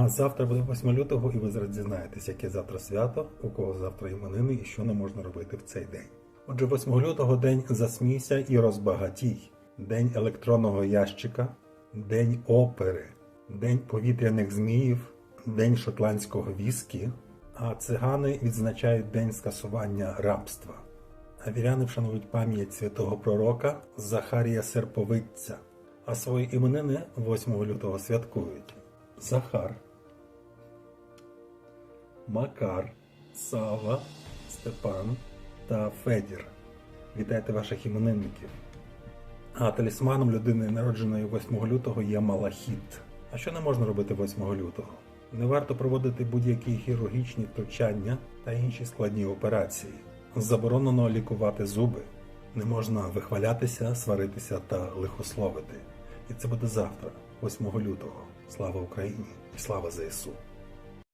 А завтра буде 8 лютого, і ви зараз дізнаєтесь, яке завтра свято, у кого завтра іменини і що не можна робити в цей день. Отже, 8 лютого день засмійся і розбагатій, день електронного ящика, день опери, день повітряних зміїв, день шотландського віскі, а цигани відзначають день скасування рабства. А віряни вшанують пам'ять святого пророка Захарія Серповидця, а свої іменини 8 лютого святкують. Захар, Макар, Сава, Степан та Федір. Вітайте ваших іменинників. А талісманом людини, народженої 8 лютого, є малахіт. А що не можна робити 8 лютого? Не варто проводити будь-які хірургічні втручання та інші складні операції. Заборонено лікувати зуби. Не можна вихвалятися, сваритися та лихословити. І це буде завтра, 8 лютого. Слава Україні і слава ЗСУ!